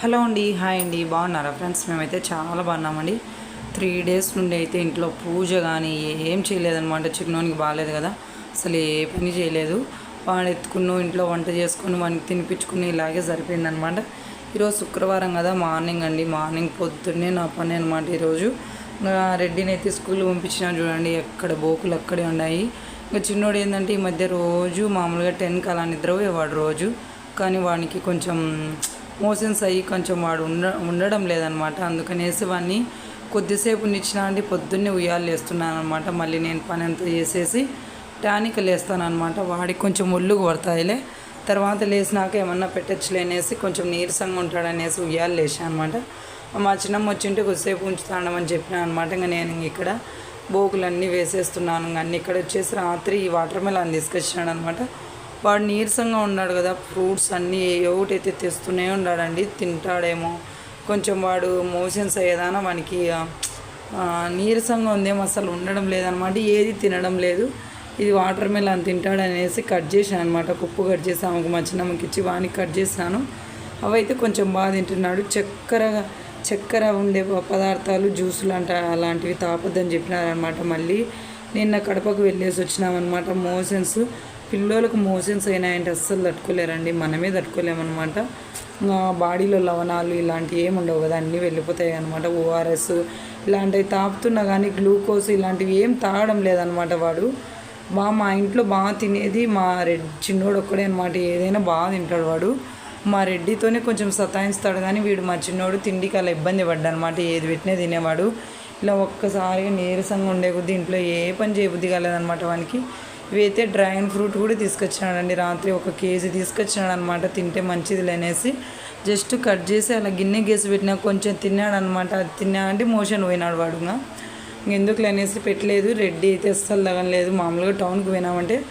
Hello అండి hi అండి బాగున్నారా ఫ్రెండ్స్? మేమైతే చాలా బాగున్నామండి. త్రీ డేస్ నుండి అయితే ఇంట్లో పూజ కానీ ఏం చేయలేదన్నమాట. చిన్నోనికి బాగాలేదు కదా అసలు ఏ పని చేయలేదు. వాడు ఎత్తుకున్న ఇంట్లో వంట చేసుకుని వానికి తినిపించుకుని ఇలాగే సరిపోయిందనమాట ఈరోజు శుక్రవారం కదా మార్నింగ్ అండి. మార్నింగ్ పొద్దున్నే నా పని అనమాట ఈరోజు. రెడ్డిని అయితే స్కూల్ పంపించినా చూడండి ఎక్కడ బోకులు అక్కడే ఉన్నాయి. ఇంకా చిన్నోడు ఏంటంటే ఈ మధ్య రోజు మామూలుగా టెన్కి అలా నిద్రపోయేవాడు రోజు. కానీ వానికి కొంచెం మోషన్స్ అయ్యి కొంచెం వాడు ఉండ ఉండడం లేదనమాట. అందుకనేసి వాడిని కొద్దిసేపు నిచ్చిన అండి పొద్దున్నే ఉయ్యాలు వేస్తున్నాను అనమాట మళ్ళీ నేను పని అంతా చేసేసి టానిక్ లేస్తానమాట వాడికి కొంచెం ఒళ్ళుకు పడతాయిలే తర్వాత లేచినాక ఏమన్నా పెట్టచ్చులే అనేసి కొంచెం నీరసంగా ఉంటాడనేసి ఉయ్యాలు లేచాను అనమాట మా చిన్నమ్మ వచ్చింటే కొద్దిసేపు ఉంచుతాడమని చెప్పిన అనమాట ఇంకా నేను ఇక్కడ బోకులన్నీ వేసేస్తున్నాను. అన్నీ అన్ని ఇక్కడ వచ్చేసి రాత్రి ఈ వాటర్ మెలాన్ తీసుకొచ్చాడు అనమాట వాడు నీరసంగా ఉన్నాడు కదా ఫ్రూట్స్ అన్నీ ఒకటైతే తెస్తూనే ఉన్నాడండి తింటాడేమో. కొంచెం వాడు మోషన్స్ అయ్యేదానా మనకి నీరసంగా ఉందేమో అసలు ఉండడం లేదనమాట ఏది తినడం లేదు. ఇది వాటర్ మెలాన్ తింటాడనేసి కట్ చేశాను అనమాట కుప్పు కట్ చేసి ఆమెకు మచ్చినమ్మకి ఇచ్చి వానికి కట్ చేశాను. అవైతే కొంచెం బాగా తింటున్నాడు. చక్కెర చక్కెర ఉండే పదార్థాలు జ్యూసులు అంట అలాంటివి తాపొద్దని చెప్పినారనమాట మళ్ళీ. నిన్న కడపకు వెళ్ళేసి వచ్చినామన్నమాట మోషన్స్. పిల్లలకు మోషన్స్ అయినాయంటే అస్సలు తట్టుకోలేరండి. మనమే తట్టుకోలేమన్నమాట. బాడీలో లవణాలు ఇలాంటివి ఏమి ఉండవు కదా అన్నీ వెళ్ళిపోతాయి అనమాట ఓఆర్ఎస్ ఇలాంటివి తాపుతున్నా కానీ గ్లూకోజ్ ఇలాంటివి ఏం తాగడం లేదనమాట వాడు. బాగా మా ఇంట్లో బాగా తినేది మా రెడ్ చిన్నోడు ఒక్కడే అనమాట ఏదైనా బాగా తింటాడు వాడు. మా రెడ్డితోనే కొంచెం సతాయిస్తాడు కానీ వీడు మా చిన్నోడు తిండికి అలా ఇబ్బంది పడ్డనమాట ఏది పెట్టినా తినేవాడు. ఇలా ఒక్కసారిగా నీరసంగా ఉండే కొద్దీ ఇంట్లో ఏ పని చేయబుద్ధి కాలేదనమాట వానికి. ఇవైతే డ్రాగన్ ఫ్రూట్ కూడా తీసుకొచ్చినాడండి. రాత్రి ఒక కేజీ తీసుకొచ్చినాడు అనమాట తింటే మంచిది లేనేసి జస్ట్ కట్ చేసి అలా గిన్నె గేసి పెట్టినా కొంచెం తిన్నాడు అనమాట అది తిన్నా అంటే మోషన్ పోయినాడు వాడు ఎందుకు లేనేసి పెట్టలేదు. రెడ్డి అయితే అస్సలు తగలేదు మామూలుగా టౌన్కి పోయినామంటే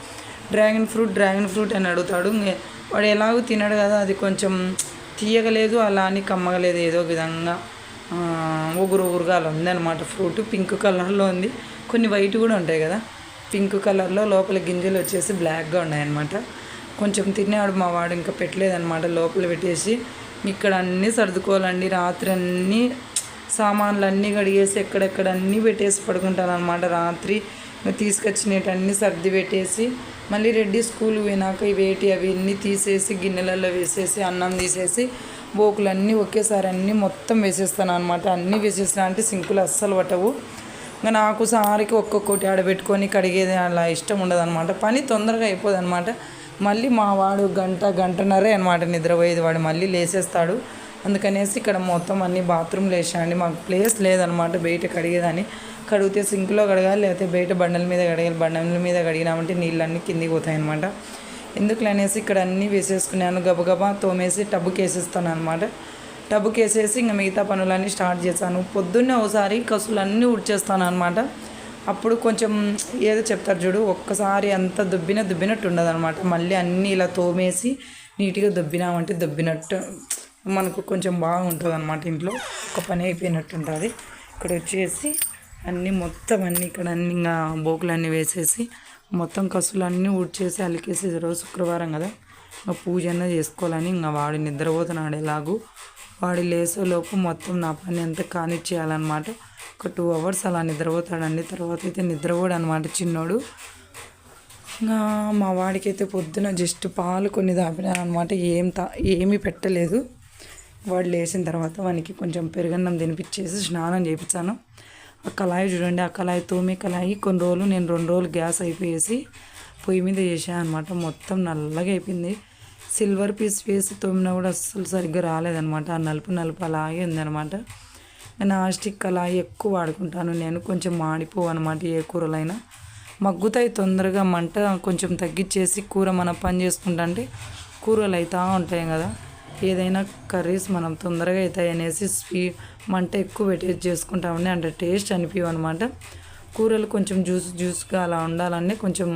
డ్రాగన్ ఫ్రూట్ డ్రాగన్ ఫ్రూట్ అని అడుగుతాడు. వాడు ఎలాగో తినడు కదా అది కొంచెం తీయగలేదు. అలా అని కమ్మగలేదు ఏదో విధంగా. ఆ, ఉగురు అలా ఉందన్నమాట. ఫ్రూట్ పింక్ కలర్లో ఉంది. కొన్ని వైట్ కూడా ఉంటాయి కదా. పింక్ కలర్లో లోపల గింజలు వచ్చేసి బ్లాక్గా ఉన్నాయన్నమాట. కొంచెం తినేవాడు మా వాడు ఇంకా పెట్టలేదన్నమాట లోపల పెట్టేసి. ఇక్కడ అన్నీ సర్దుకోవాలండి. రాత్రి అన్నీ సామాన్లు అన్నీ కడిగేసి ఎక్కడెక్కడ అన్నీ పెట్టేసి పడుకుంటాను అనమాట రాత్రి. ఇంకా తీసుకొచ్చినవన్నీ సర్ది పెట్టేసి మళ్ళీ రెడ్డి స్కూల్ పోయినాక ఇవేటి అవి అన్నీ తీసేసి గిన్నెలలో వేసేసి అన్నం తీసేసి బోకులు అన్నీ ఒకేసారి అన్నీ మొత్తం వేసేస్తాను అనమాట అన్నీ వేసేసిన అంటే సింకులు అస్సలు పట్టవు. ఇంకా నాకు సారికి ఒక్కొక్కటి ఆడబెట్టుకొని కడిగేది అలా ఇష్టం ఉండదు పని తొందరగా అయిపోదు అనమాట మళ్ళీ మా వాడు గంట గంటన్నరే అనమాట నిద్రపోయేది. వాడు మళ్ళీ లేసేస్తాడు. అందుకనేసి ఇక్కడ మొత్తం అన్ని బాత్రూమ్లు వేసాయండి మాకు ప్లేస్ లేదనమాట బయట కడిగేదాన్ని. కడిగితే సింక్లో కడగాలి లేకపోతే బయట బండల మీద కడగాలి. బండల మీద కడిగినామంటే నీళ్ళన్నీ కిందికి పోతాయి అనమాట ఎందుకు అనేసి ఇక్కడ అన్నీ వేసేసుకున్నాను. గబగబా తోమేసి టబ్బుకి వేసేస్తాను అనమాట టబ్బుకి ఇంకా మిగతా పనులన్నీ స్టార్ట్ చేశాను. పొద్దున్నే ఒకసారి కసులన్నీ ఉడిచేస్తాను అనమాట అప్పుడు కొంచెం ఏదో చెప్తారు చూడు ఒక్కసారి అంత దుబ్బిన దుబ్బినట్టు ఉండదు అనమాట మళ్ళీ అన్నీ ఇలా తోమేసి నీట్గా దుబ్బినామంటే దుబ్బినట్టు మనకు కొంచెం బాగుంటుంది అనమాట ఇంట్లో. ఒక పని అయిపోయినట్టు ఉంటుంది ఇక్కడ వచ్చేసి అన్నీ మొత్తం అన్నీ ఇక్కడ అన్ని ఇంకా బోకులన్నీ వేసేసి మొత్తం కసులన్నీ ఊడ్చేసి అలికేసి రోజు శుక్రవారం కదా. ఇంకా పూజ అన్న చేసుకోవాలని ఇంకా వాడు నిద్రపోతున్నాడు ఎలాగూ. వాడి లేసేలోపు మొత్తం నా పని అంతా కానిచ్చేయాలన్నమాట ఒక టూ అవర్స్ అలా నిద్రపోతాడండి తర్వాత అయితే నిద్రపోడు అనమాట చిన్నోడు. ఇంకా మా వాడికి అయితే పొద్దున జస్ట్ పాలు కొన్ని తాపినాను అనమాట ఏం తా ఏమీ పెట్టలేదు. వాడు లేచిన తర్వాత వానికి కొంచెం పెరుగన్నం తినిపించేసి స్నానం చేయించాను ఆ కళాయి చూడండి ఆ కళాయి తోమే కళాయి. కొన్ని రోజులు నేను రెండు రోజులు గ్యాస్ అయిపోయేసి పొయ్యి మీద చేసాను అనమాట మొత్తం నల్లగా అయిపోయింది. సిల్వర్ పీస్ వేసి తోమినా కూడా అస్సలు సరిగ్గా రాలేదనమాట ఆ నలుపు నలుపు అలాగే ఉందనమాట నేను స్టిక్ కళాయి ఎక్కువ వాడుకుంటాను. నేను కొంచెం మాడిపోవు అనమాట ఏ కూరలైనా. మగ్గుతాయి తొందరగా. మంట కొంచెం తగ్గించేసి కూర మనం పని చేసుకుంటా అంటే కూరలు అవుతూ ఉంటాయి కదా. ఏదైనా కర్రీస్ మనం తొందరగా అవుతాయి అనేసి స్వీ మంట ఎక్కువ పెట్టేసి చేసుకుంటామని అంటే టేస్ట్ అనిపించవు అనమాట కూరలు కొంచెం జ్యూస్ జ్యూస్గా అలా ఉండాలని కొంచెం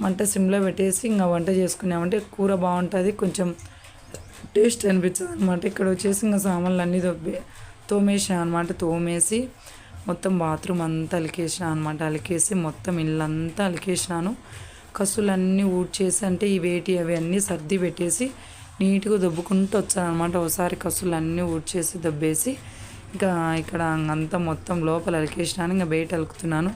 మంట సిమ్లో పెట్టేసి ఇంకా వంట చేసుకున్నామంటే కూర బాగుంటుంది కొంచెం టేస్ట్ అనిపించదు అనమాట ఇక్కడ వచ్చేసి ఇంకా సామాన్లు అన్నీ తొబ్బి తోమేసిన అనమాట తోమేసి మొత్తం బాత్రూమ్ అంతా అలికేసిన అనమాట అలికేసి మొత్తం ఇల్లంతా అలికేసినాను. కసులన్నీ ఊడ్చేసి అంటే ఈ వేటి అవి అన్నీ సర్ది పెట్టేసి నీట్గా దొబ్బుకుంటూ వచ్చాను అనమాట ఒకసారి కసులు అన్నీ ఊడ్చేసి దొబ్బేసి ఇంకా ఇక్కడ అంతా మొత్తం లోపల అలికేసినాను ఇంకా బయట అలుకుతున్నాను.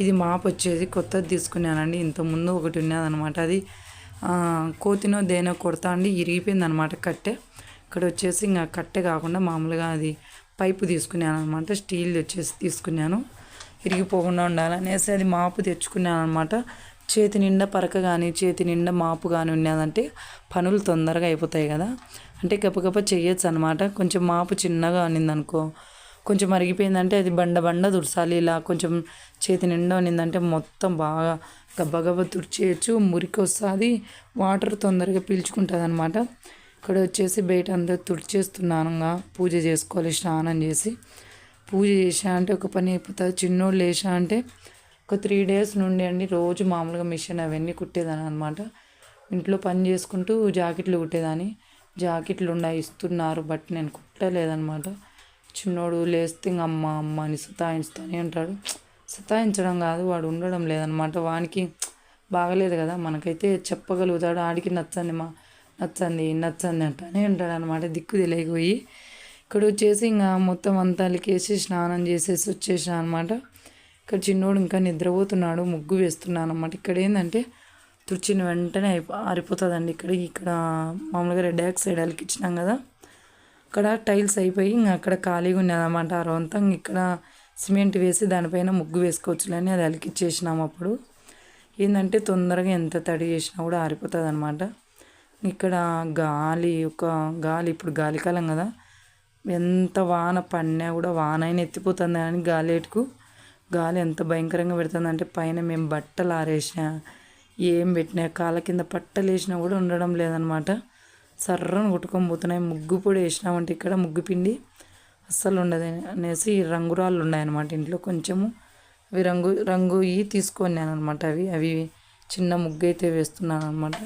ఇది మాప్ వచ్చేది కొత్తది తీసుకున్నానండి. ఇంతకుముందు ఒకటి ఉన్నదనమాట అది. కోతినో దేనో కొడతా అండి ఇరిగిపోయింది అనమాట కట్టె. ఇక్కడ వచ్చేసి ఇంకా కట్టె కాకుండా మామూలుగా అది పైపు తీసుకున్నాను అనమాట స్టీల్ వచ్చేసి తీసుకున్నాను. ఇరిగిపోకుండా ఉండాలనేసి అది మాపు తెచ్చుకున్నాను అనమాట చేతి నిండా పరక కానీ చేతి నిండా మాపు కానీ ఉన్నదంటే పనులు తొందరగా అయిపోతాయి కదా. అంటే గప్పగప్ప చేయొచ్చు అనమాట కొంచెం మాపు చిన్నగా ఉన్నిందనుకో కొంచెం మరిగిపోయిందంటే అది బండ బండ తుడసాలి ఇలా కొంచెం చేతి నిండా ఉన్నిందంటే మొత్తం బాగా గబ్బగబ్బ తుడిచేయచ్చు. మురికి వస్తుంది. వాటర్ తొందరగా పీల్చుకుంటుంది అనమాట ఇక్కడ వచ్చేసి బయట అంతా తుడిచేస్తున్నాను పూజ చేసుకోవాలి స్నానం చేసి. పూజ చేసా అంటే ఒక పని అయిపోతుంది. చిన్నోళ్ళు లేచా అంటే ఒక త్రీ డేస్ నుండి అండి రోజు మామూలుగా మిషన్ అవన్నీ కుట్టేదాని అనమాట ఇంట్లో పని చేసుకుంటూ జాకెట్లు కుట్టేదాన్ని. జాకెట్లు ఉన్నాయి ఇస్తున్నారు బట్ నేను కుట్టలేదనమాట చిన్నోడు లేస్తే ఇంక అమ్మ అమ్మ అని సతాయిస్తానే ఉంటాడు సతాయించడం కాదు వాడు ఉండడం లేదనమాట వానికి బాగలేదు కదా మనకైతే చెప్పగలుగుతాడు. ఆడికి నచ్చంది మా నచ్చంది నచ్చంది అంటానే ఉంటాడు అనమాట దిక్కు తెలియకపోయి ఇక్కడ వచ్చేసి ఇంకా మొత్తం అంతా అలికేసి స్నానం చేసేసి వచ్చేసాను అనమాట ఇక్కడ చిన్నోడు ఇంకా నిద్రపోతున్నాడు ముగ్గు వేస్తున్నాను అనమాట ఇక్కడ ఏంటంటే తుడిచిన వెంటనే అయిపో ఆరిపోతుందండి. ఇక్కడ ఇక్కడ మామూలుగా రెడ్ యాక్ అలికిచ్చినాం కదా. అక్కడ టైల్స్ అయిపోయి ఇంకా అక్కడ ఖాళీగా ఉన్నదన్నమాట ఆ రవంతా ఇక్కడ సిమెంట్ వేసి దానిపైన ముగ్గు వేసుకోవచ్చులని అది అలికిచ్చేసినాం అప్పుడు. ఏంటంటే తొందరగా ఎంత తడి చేసినా కూడా ఆరిపోతుంది అనమాట ఇక్కడ గాలి ఒక గాలి ఇప్పుడు గాలికాలం కదా. ఎంత వాన పడినా కూడా వాన అయినా ఎత్తిపోతుంది కానీ గాలేటుకు గాలి ఎంత భయంకరంగా పెడుతుంది అంటే పైన మేము బట్టలు ఆరేసినా ఏం పెట్టినా కాళ్ళ కింద పట్టలేసినా కూడా ఉండడం లేదనమాట సర్రను కొట్టుకొని పోతున్నాయి. ముగ్గు పొడి వేసినామంటే ఇక్కడ ముగ్గు పిండి అస్సలు ఉండదు అనేసి రంగురాళ్ళు ఉన్నాయన్నమాట ఇంట్లో. కొంచెము అవి రంగు రంగు ఇవి తీసుకొన్నాను అనమాట అవి. అవి చిన్న ముగ్గు అయితే వేస్తున్నాను అనమాట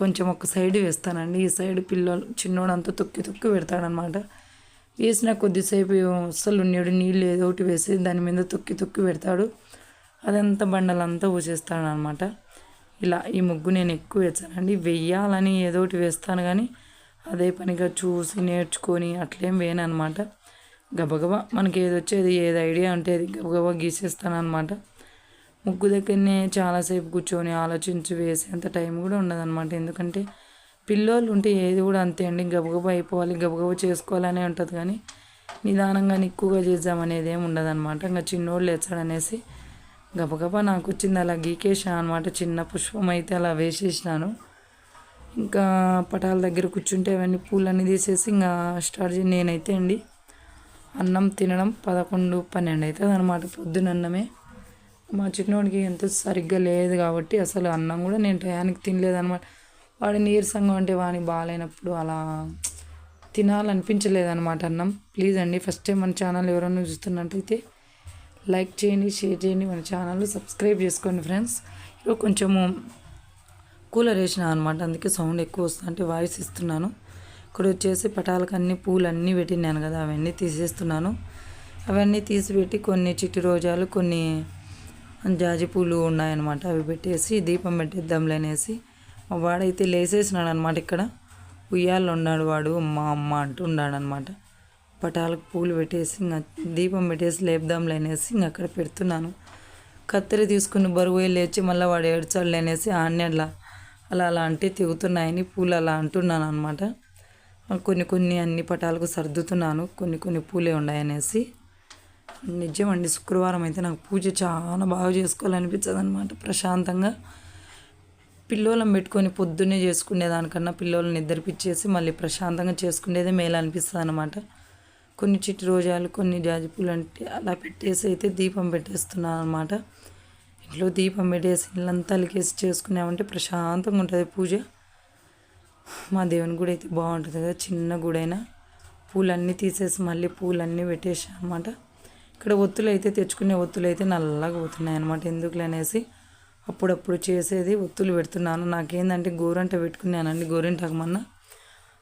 కొంచెం ఒక సైడ్ వేస్తానండి. ఈ సైడ్ పిల్లలు చిన్నోడంతా తొక్కి తొక్కి పెడతాడనమాట వేసిన కొద్దిసేపు అస్సలు ఉన్నాడు నీళ్ళు ఏదో ఒకటి వేసి దాని మీద తొక్కి తొక్కి పెడతాడు. అదంతా బండలంతా ఊసేస్తాడు అనమాట ఇలా ఈ ముగ్గు నేను ఎక్కువ వేసానండి వెయ్యాలని ఏదో ఒకటి వేస్తాను కానీ అదే పనిగా చూసి నేర్చుకొని అట్లేం వేయను అనమాట గబగబా మనకి ఏది వచ్చేది ఏది ఐడియా ఉంటే అది గబగబా గీసేస్తాను అనమాట ముగ్గు దగ్గరనే చాలాసేపు కూర్చొని ఆలోచించి వేసేంత టైం కూడా ఉండదన్నమాట ఎందుకంటే పిల్లోళ్ళు ఉంటే ఏది కూడా అంతే అండి. గబగబా అయిపోవాలి గబగబా చేసుకోవాలనే ఉంటుంది కానీ నిదానంగా ఎక్కువగా చేద్దామనేది ఏమి ఉండదన్నమాట ఇంకా చిన్నోళ్ళు లేచాడనేసి గబగబా నాకు వచ్చింది అలా గీకేసా అనమాట చిన్న పుష్పం అయితే అలా వేసేసినాను. ఇంకా పటాల దగ్గర కూర్చుంటే అవన్నీ పూలన్నీ తీసేసి ఇంకా స్టార్ట్ చేసి నేనైతే అండి అన్నం తినడం పదకొండు పన్నెండు అవుతుంది అనమాట పొద్దున అన్నమే. మా చిన్నోడికి ఎంత సరిగ్గా లేదు కాబట్టి అసలు అన్నం కూడా నేను టయానికి తినలేదనమాట వాడి నీరసంగా ఉంటే వాడిని బాగాలేనప్పుడు అలా తినాలనిపించలేదనమాట అన్నం. ప్లీజ్ అండి ఫస్ట్ టైం మన ఛానల్ ఎవరైనా చూస్తున్నట్టయితే లైక్ చేయండి షేర్ చేయండి మన ఛానల్ సబ్స్క్రైబ్ చేసుకోండి ఫ్రెండ్స్. ఇప్పుడు కొంచెము కూలర్ వేసిన అనమాట అందుకే సౌండ్ ఎక్కువ వస్తుంది. అంటే వాయిస్ ఇస్తున్నాను. ఇక్కడ వచ్చేసి పటాలకు అన్ని పూలు అన్నీ పెట్టినాను కదా అవన్నీ తీసేస్తున్నాను. అవన్నీ తీసిపెట్టి కొన్ని చిట్టి రోజాలు కొన్ని జాజి పూలు ఉన్నాయన్నమాట అవి పెట్టేసి దీపం పెట్టేద్దాంలే అనేసి మా వాడైతే లేసేసినాడు అనమాట ఇక్కడ. ఉయ్యాల్లో ఉన్నాడు వాడు అమ్మ అమ్మ అంటూ ఉన్నాడనమాట పటాలకు పూలు పెట్టేసి ఇంకా దీపం పెట్టేసి లేపుదాంలే అనేసి ఇంక అక్కడ పెడుతున్నాను. కత్తెర తీసుకుని బరువు లేచి మళ్ళీ వాడు ఏడ్చాడు అనేసి ఆన్నే అలా అలా అలా అంటే తెగుతున్నాయని పూలు అలా అంటున్నాను అనమాట కొన్ని కొన్ని అన్ని పటాలకు సర్దుతున్నాను. కొన్ని కొన్ని పూలే ఉన్నాయనేసి. నిజమండి శుక్రవారం అయితే నాకు పూజ చాలా బాగా చేసుకోవాలనిపించదు అనమాట ప్రశాంతంగా. పిల్లోలను పెట్టుకొని పొద్దున్నే చేసుకునేదానికన్నా పిల్లోలను నిద్రపిచ్చేసి మళ్ళీ ప్రశాంతంగా చేసుకునేదే మేలు అనిపిస్తుంది అనమాట కొన్ని చిట్టి రోజాలు కొన్ని జాజి పూలు అంటే అలా పెట్టేసి అయితే దీపం పెట్టేస్తున్నాను అనమాట ఇంట్లో దీపం పెట్టేసి ఇల్లంతా అలికేసి చేసుకున్నామంటే ప్రశాంతంగా ఉంటుంది పూజ. మా దేవుని గుడి అయితే బాగుంటుంది కదా చిన్న గుడైనా. పూలన్నీ తీసేసి మళ్ళీ పూలన్నీ పెట్టేసి అనమాట ఇక్కడ ఒత్తులు అయితే తెచ్చుకునే ఒత్తులు అయితే నల్లగా పోతున్నాయి అనమాట ఎందుకులే అనేసి. అప్పుడప్పుడు చేసేది ఒత్తులు పెడుతున్నాను. నాకేందంటే గోరంట పెట్టుకున్నానండి గోరింటాకు మొన్న.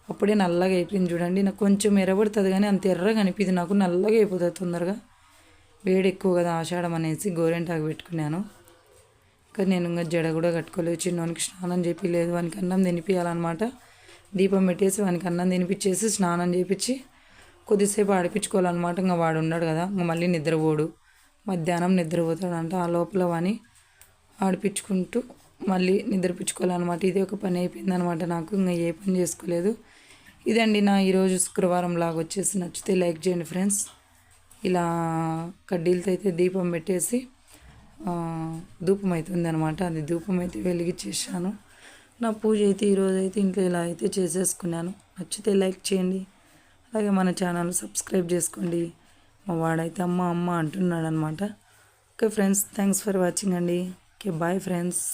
అప్పుడే నల్లగా అయిపోయింది చూడండి. నాకు కొంచెం ఎర్రబడుతుంది కానీ అంత ఎర్రగా అనిపించింది నాకు నల్లగా అయిపోతుంది తొందరగా. వేడి ఎక్కువ కదా ఆషాఢం అనేసి గోరెంటాకు పెట్టుకున్నాను. ఇంకా నేను ఇంకా జడ కూడా కట్టుకోలేదు. చిన్నవానికి స్నానం చేపిలేదు. వానికి అన్నం తినిపించాలన్నమాట దీపం పెట్టేసి వానికి అన్నం తినిపించేసి స్నానం చేపించి కొద్దిసేపు ఆడిపించుకోవాలన్నమాట. ఇంకా వాడు ఉన్నాడు కదా. ఇంకా మళ్ళీ నిద్రపోడు. మధ్యాహ్నం నిద్రపోతాడంట. ఆ లోపల వాని ఆడిపించుకుంటూ మళ్ళీ నిద్రపుచ్చుకోవాలన్నమాట. ఇది ఒక పని అయిపోయింది అనమాట నాకు. ఇంకా ఏ పని చేసుకోలేదు. ఇదండి నా ఈరోజు శుక్రవారం లాగా వచ్చేసి నచ్చితే లైక్ చేయండి ఫ్రెండ్స్. ఇలా కడ్డీలతో అయితే దీపం పెట్టేసి ధూపం అవుతుంది అనమాట అది ధూపం అయితే వెలిగించేసాను నా పూజ అయితే ఈరోజు అయితే ఇంకా ఇలా అయితే చేసేసుకున్నాను. నచ్చితే లైక్ చేయండి. అలాగే మన ఛానల్ సబ్స్క్రైబ్ చేసుకోండి. మా వాడైతే అమ్మ అమ్మ అంటున్నాడు అనమాట okay friends thanks for watching అండి. Okay bye friends.